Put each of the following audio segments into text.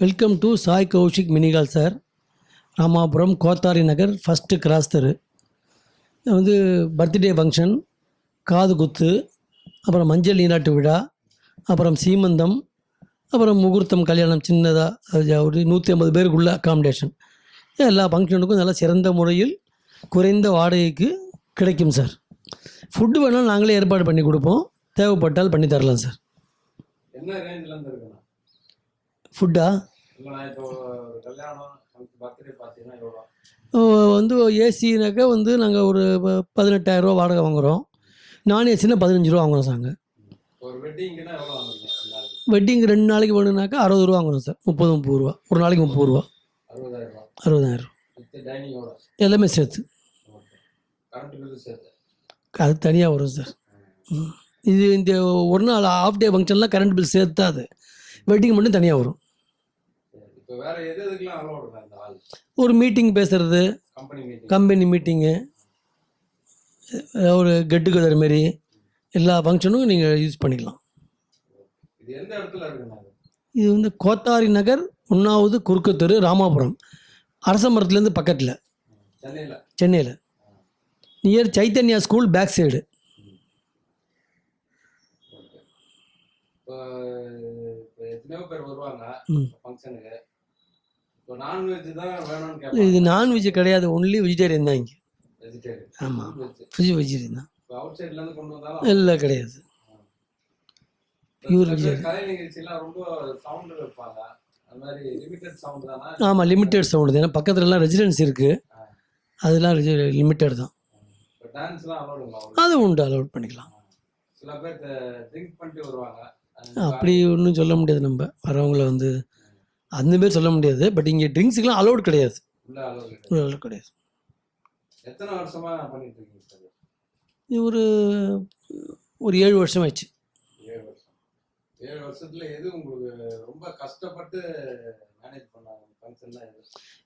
Welcome to Sai Kaushik mini hall sir Ramapuram Kothari Nagar first cross தெரு. இது வந்து birthday function காது குத்து அப்புறம் மஞ்சள் நீராட்டு விழா அப்புறம் சீமந்தம் அப்புறம் முகூர்த்தம் கல்யாணம் சின்னதாக ஒரு நூற்றி ஐம்பது பேருக்குள்ள அக்காமடேஷன் எல்லா ஃபங்க்ஷனுக்கும் நல்லா சிறந்த முறையில் குறைந்த வாடகைக்கு கிடைக்கும் சார் ஃபுட்டு வேணாலும் நாங்களே ஏற்பாடு பண்ணி கொடுப்போம். தேவைப்பட்டால் பண்ணி தரலாம் சார் என்ன ரேஞ்சில எவ்வளோ? வந்து ஏசினாக்கா வந்து நாங்கள் ஒரு பதினெட்டாயிரரூவா வாடகை வாங்குகிறோம் நான் ஏசினா பதினஞ்சு ரூபா வாங்குறோம் சாங்க. ஒரு வெட்டிங்னா எவ்வளோ வாங்குறீங்க எல்லாருக்கும் வெட்டிங் ரெண்டு நாளைக்கு வேணும்னாக்கா அறுபது ரூபா வாங்குறோம் சார். முப்பது முப்பது ரூபா. ஒரு நாளைக்கு முப்பது ரூபா. அறுபதாயிரம் ரூபா. எல்லாமே சேர்த்து. கரண்ட் பில்லு சேர்த்து? அது தனியாக வரும் சார். இது இந்த ஒரு நாள் ஆஃப் டே ஃபங்க்ஷன்லாம் கரண்ட் பில் சேர்த்து அது வெட்டிங் மட்டும் தனியாக வரும். இப்போ வேற எது எதுக்கெல்லாம் அலோடுங்க இந்த ஹால் ஒரு மீட்டிங் பேசுகிறது கம்பெனி மீட்டிங் கம்பெனி மீட்டிங்கு ஒரு கெட்டு கதர் மாரி எல்லா ஃபங்க்ஷனும் நீங்கள் யூஸ் பண்ணிக்கலாம். இது எந்த இடத்துல இருக்குண்ணா இது இது வந்து கோத்தாரி நகர் ஒன்றாவது குறுக்கு தெரு ராமாபுரம். அரச மரத்துலேருந்து பக்கத்தில். சென்னையில்? சென்னையில். Near Chaitanya school back side இப்போ இப்போ எத்தனையோ பேர் வருவாங்க ம். ஃபங்க்ஷனுக்கு இப்போ நான்வெஜ் தான் வேணும்னு இது நான்வெஜ் கிடையாது ஒன்லி வெஜிடேரியன் தான் இங்கே. வெஜிடேரியன் ஆமாம் ஃபிஜ் வெஜிடேரியன் தான். இல்லை கிடையாது. சவுண்ட் தானே? ஆமாம் லிமிட்டெட் சவுண்டு ஏன்னா பக்கத்துலலாம் ரெசிடென்ஸ் இருக்குது அதெல்லாம் லிமிட்டட் தான். அது உண்டு அலோட் பண்ணிக்கலாம். சில பேர் ட்ரிங்க் பண்ணிட்டு வருவாங்க. அப்படி ஒன்றும் சொல்ல முடியாது நம்ம. வரவங்கள வந்து அந்த பேர் சொல்ல முடியாது. பட் இங்கே ட்ரிங்க்ஸுக்கெலாம் அலோட் கிடையாது. அலோடு கிடையாது. எத்தனை வருஷமா பண்ணிட்டு இருக்கீங்க சார்? இது ஒரு ஒரு ஏழு வருஷம் ஆச்சு ஏழு வருஷம். ஏழு வருஷத்துல எது உங்களுக்கு ரொம்ப கஷ்டப்பட்டு மேனேஜ் பண்ண ஃபங்க்ஷன் தான் எது?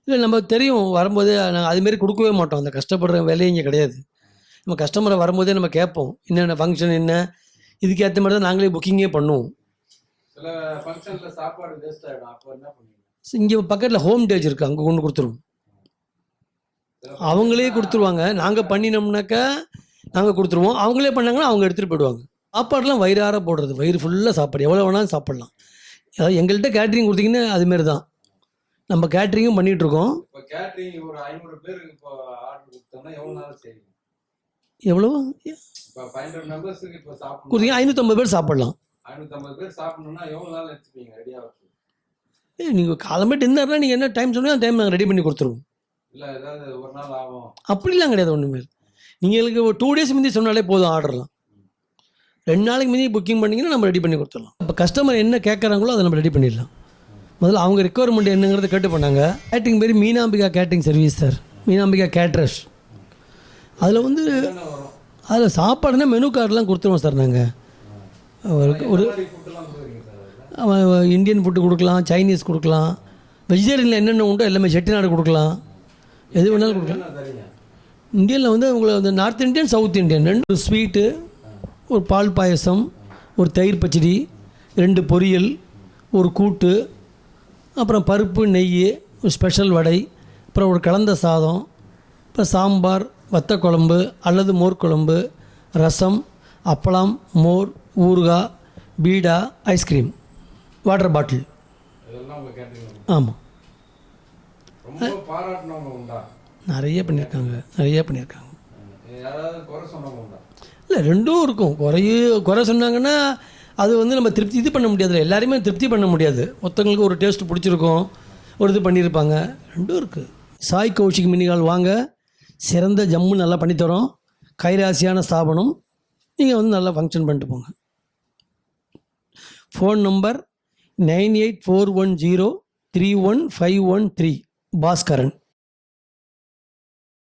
இல்லை நம்ம தெரியும் வரும்போதே நாங்கள் அதுமாரி கொடுக்கவே மாட்டோம். அந்த கஷ்டப்படுற வேலையே இங்கே கிடையாது. நம்ம கஸ்டமரை வரும்போதே நம்ம கேட்போம். என்னென்ன ஃபங்க்ஷன் என்ன? இதுக்கேற்ற மாதிரி தான் நாங்களே புக்கிங்கே பண்ணுவோம். சில ஃபங்க்ஷன்ல சாப்பாடு வேஸ்ட் ஆயிடும். அப்போ என்ன பண்ணுவீங்க? இங்கே பக்கத்தில் ஹோம் டேஜ் இருக்குது அங்கே கொண்டு கொடுத்துருவோம். அவங்களே கொடுத்துருவாங்க. நாங்கள் பண்ணினோம்னாக்கா நாங்கள் கொடுத்துருவோம். அவங்களே பண்ணாங்கன்னா அவங்க எடுத்துகிட்டு போயிடுவாங்க. சாப்பாடுலாம் வயிறார போடுறது. வயிறு ஃபுல்லாக சாப்பாடு. எவ்வளோ வேணாலும் சாப்பிட்லாம். அதாவது எங்கள்கிட்ட கேட்ரிங் கொடுத்தீங்கன்னா அதுமாரி தான் நம்ம கேட்ரிங்கும் பண்ணிகிட்ருக்கோம் எவ்வளோ கொடுத்தீங்க ஐநூற்றம்பது பேர் சாப்பிட்லாம். ஐநூற்றம்பது பேர் சாப்பிடணும்னா எவ்வளோ நாள் எடுத்துப்பீங்க ரெடியாக வச்சு? ஏ நீங்கள் என்ன டைம் சொன்னீங்க அந்த டைம் நாங்கள் ரெடி பண்ணி கொடுத்துருவோம். இல்லை ஏதாவது ஒரு நாள் ஆகும். அப்படிலாம் கிடையாது ஒன்றுமே நீங்கள் எங்களுக்கு ஒரு டூ டேஸ் முந்தி சொன்னாலே போதும் ஆர்டர்லாம் ரெண்டு நாளைக்கு முந்தி புக்கிங் பண்ணிங்கன்னா நம்ம ரெடி பண்ணி கொடுத்துடலாம். இப்போ கஸ்டமர் என்ன கேட்குறாங்களோ அதை நம்ம ரெடி பண்ணிடலாம். முதல்ல அவங்க ரெக்குவயர்மெண்ட் என்னங்கிறத கேட்டு பண்ணாங்க கேட்டிங் பேர் Meenambika catering service sir Meenambika caterers அதில் வந்து அதில் சாப்பாடுனா மெனு கார்டெலாம் கொடுத்துருவோம் சார் நாங்கள் ஒரு இந்தியன் ஃபுட்டு கொடுக்கலாம் சைனீஸ் கொடுக்கலாம். வெஜிடேரியனில் என்னென்ன உண்டோ எல்லாமே செட்டிநாடு கொடுக்கலாம். எது வேணாலும் கொடுக்கலாம். இந்தியனில் வந்து உங்களை வந்து நார்த் இந்தியன் சவுத் இந்தியன் ரெண்டு ஒரு ஸ்வீட்டு ஒரு பால் பாயசம் ஒரு தயிர் பச்சடி ரெண்டு பொரியல் ஒரு கூட்டு அப்புறம் பருப்பு நெய் ஒரு ஸ்பெஷல் வடை அப்புறம் ஒரு கலந்த சாதம் அப்புறம் சாம்பார் வத்த குழம்பு அல்லது மோர் குழம்பு ரசம் அப்பளம் மோர் ஊறுகாய் பீடா ஐஸ்கிரீம் வாட்டர் பாட்டில் ஆமாம் நிறைய பண்ணியிருக்காங்க. நிறைய பண்ணியிருக்காங்க. இல்லை ரெண்டும் இருக்கும். குறைய குறை சொன்னாங்கன்னா அது வந்து நம்ம திருப்தி இது பண்ண முடியாதுல்ல எல்லாரையுமே திருப்தி பண்ண முடியாது. ஒருத்தவங்களுக்கு ஒரு டேஸ்ட் பிடிச்சிருக்கும். ஒரு இது பண்ணியிருப்பாங்க. ரெண்டும் இருக்குது சாய் கௌஷிக் மினிகால் வாங்க. சிறந்த ஜம்மு நல்லா பண்ணித்தரோம். கைராசியான ஸ்தாபனம். நீங்கள் வந்து நல்லா ஃபங்க்ஷன் பண்ணிட்டு போங்க. Phone number nine eight four one zero three one five one three Bhaskaran